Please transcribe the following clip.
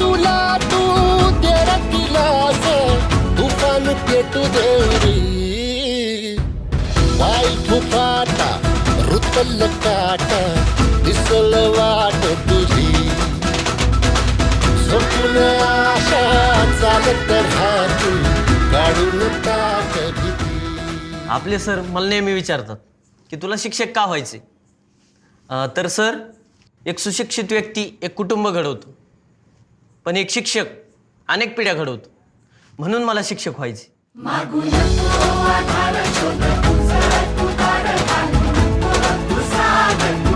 तुला तू तेरा दिलास तुफान पेटू देवरी. पाय फुफाटा रुतल काटा दिसल वाट तुझी. स्वप्न आशा चालत राहतू काढून टाक आपले सर मला नेहमी विचारतात की तुला शिक्षक का व्हायचे? तर सर एक सुशिक्षित व्यक्ती एक कुटुंब घडवतो. पण एक शिक्षक अनेक पिढ्या घडवतो. म्हणून मला शिक्षक व्हायचे.